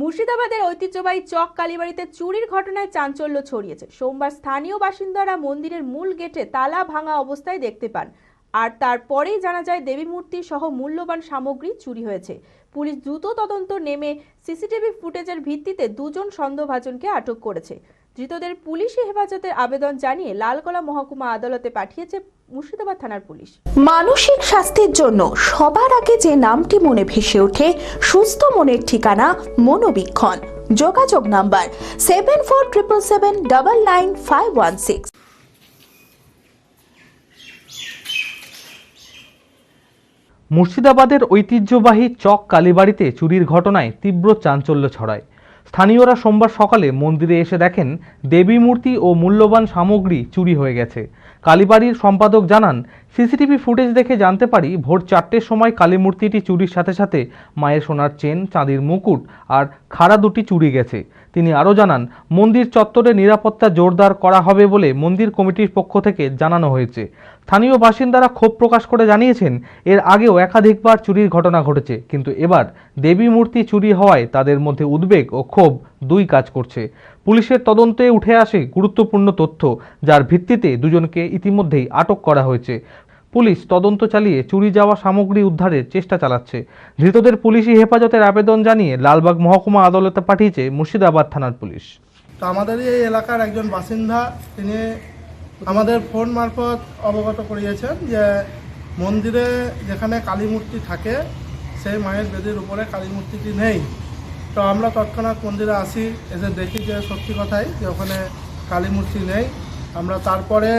মুর্শিদাবাদের ঐতিহ্যবাহী চক কালীবাড়িতে চুরির ঘটনায় চাঞ্চল্য ছড়িয়েছে। সোমবার স্থানীয় বাসিন্দারা মন্দিরের মূল গেটে তালা ভাঙা অবস্থায় দেখতে পান। আর তারপরেই জানা যায়, দেবী মূর্তি সহ মূল্যবান সামগ্রী চুরি হয়েছে। পুলিশ দ্রুত তদন্ত নেমে সিসিটিভি ফুটেজের ভিত্তিতে দুজন সন্দেহভাজনকে আটক করেছে। ধৃতদের পুলিশি হেফাজতের আবেদন জানিয়ে লালগোলা মহকুমা আদালতে পাঠিয়েছে মুর্শিদাবাদ থানার পুলিশ। মানসিক স্বাস্থ্যের জন্য সবার আগে যে নামটি মনে ভেসে ওঠে সুস্থ মনের ঠিকানা মনোবীক্ষণ। যোগাযোগ number seven four triple seven double nine five one six. মুর্শিদাবাদের ঐতিহ্যবাহী চক কালীবাড়িতে চুরির ঘটনায় তীব্র চাঞ্চল্য ছড়ায়। স্থানীয়রা সোমবার সকালে মন্দিরে এসে দেখেন দেবী মূর্তি ও মূল্যবান সামগ্রী চুরি হয়ে গেছে। কালীবাড়ির সম্পাদক জানান, সিসিটিভি ফুটেজ দেখে জানতে পারি ভোর চারটের সময় কালী মূর্তিটি চুরির সাথে সাথে মায়ের সোনার চেন, চাঁদির মুকুট আর খাড়া দুটি চুরি গেছে। তিনি আরও জানান, মন্দির চত্বরে নিরাপত্তা জোরদার করা হবে বলে মন্দির কমিটির পক্ষ থেকে জানানো হয়েছে। স্থানীয় বাসিন্দারা ক্ষোভ প্রকাশ করে জানিয়েছেন, এর আগেও একাধিকবার চুরির ঘটনা ঘটেছে, কিন্তু এবার দেবী মূর্তি চুরি হওয়ায় তাদের মধ্যে উদ্বেগ ও ক্ষোভ দুই কাজ করছে। পুলিশের তদন্তে উঠে আসে গুরুত্বপূর্ণ তথ্য, যার ভিত্তিতে দুজনকে ইতিমধ্যেই আটক করা হয়েছে। পুলিশ তদন্ত চালিয়ে চুরি যাওয়া সামগ্রী উদ্ধারের চেষ্টা চালাচ্ছে। ধৃতদের পুলিশি হেফাজতের আবেদন জানিয়ে লালবাগ মহকুমা আদালতে পাঠিয়েছে মুর্শিদাবাদ থানার পুলিশ। তো আমাদের এই এলাকার একজন বাসিন্দা, তিনি আমাদের ফোন মারফত অবগত করিয়েছেন যে মন্দিরে যেখানে কালী মূর্তি থাকে, সেই মায়ের বেদির উপরে কালী মূর্তিটি নেই। তো আমরা তৎক্ষণাৎ মন্দিরে আসি এসে দেখি যে সত্যি কথাই যে ওখানে কালী মূর্তি নেই। আমরা তারপরে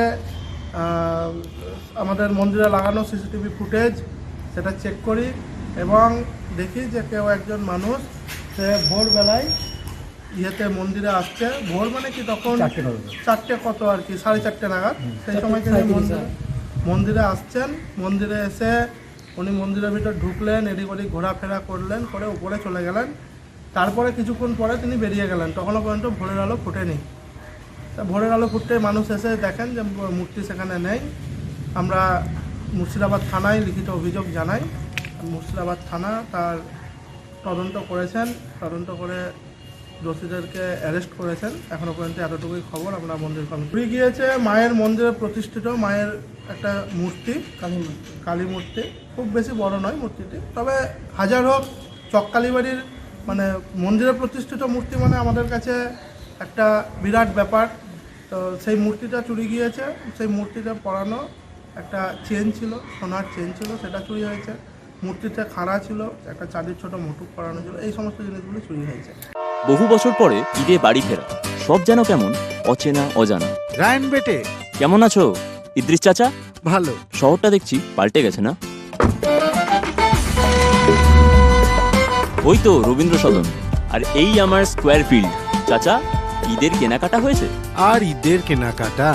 আমাদের মন্দিরে লাগানো সিসিটিভি ফুটেজ সেটা চেক করি এবং দেখি যে কেউ একজন মানুষ সে ভোরবেলায় ইয়েতে মন্দিরে আসছে। ভোর মানে কি তখন চারটে কত আর কি সাড়ে চারটে নাগাদ। সেই সময় তিনি মন্দিরে মন্দিরে আসছেন। মন্দিরে এসে উনি মন্দিরের ভিতর ঢুকলেন এদিক ওদিক ঘোরাফেরা করলেন করে উপরে চলে গেলেন। তারপরে কিছুক্ষণ পরে তিনি বেরিয়ে গেলেন। তখনও পর্যন্ত ভোরের আলো ফুটেনি। তা ভোরের আলো ফুটতে মানুষ এসে দেখেন যে মূর্তি সেখানে নেই। আমরা মুর্শিদাবাদ থানায় লিখিত অভিযোগ জানাই। মুর্শিদাবাদ থানা তার তদন্ত করেছেন। তদন্ত করে দোষীদেরকে অ্যারেস্ট করেছেন। এখনও পর্যন্ত এতটুকুই খবর আমরা মন্দির কমিটি। ঘুরে গিয়েছে মায়ের মন্দিরে প্রতিষ্ঠিত মায়ের একটা মূর্তি কালী মূর্তি। কালী মূর্তি। খুব বেশি বড় নয় মূর্তিটি তবে হাজার হোক চককালীবাড়ির মানে মন্দিরে প্রতিষ্ঠিত মূর্তি মানে আমাদের কাছে একটা বিরাট ব্যাপার। তো সেই মূর্তিটা চুরি গিয়েছে সেই মূর্তিটা পরানো একটা চেন ছিল সোনার চেন ছিল সেটা চুরি হয়েছে। মূর্তিটা খাড়া ছিল একটা চাঁদির ছোট মুটুক পরানো ছিল এই সমস্ত জিনিসগুলো চুরি হয়েছে। বহু বছর পরে ঈদে বাড়ি ফেরা। সব যেন কেমন? অচেনা অজানা। রায়ন বেটে। কেমন আছো? ইদ্রিস চাচা? ভালো। শহরটা দেখছি পাল্টে গেছে না? ওই তো রবীন্দ্র সদন আর এই আমার স্কোয়ার ফিল্ড চাচা ঈদের কেনাকাটা হয়েছে? আর ঈদের কেনাকাটা?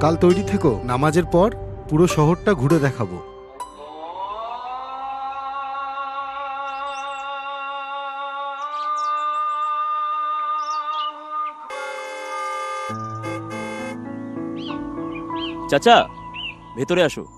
কাল তৈরি থেকো নামাজের পর পুরো শহরটা ঘুরে দেখাবো। চাচা ভেতরে আসো।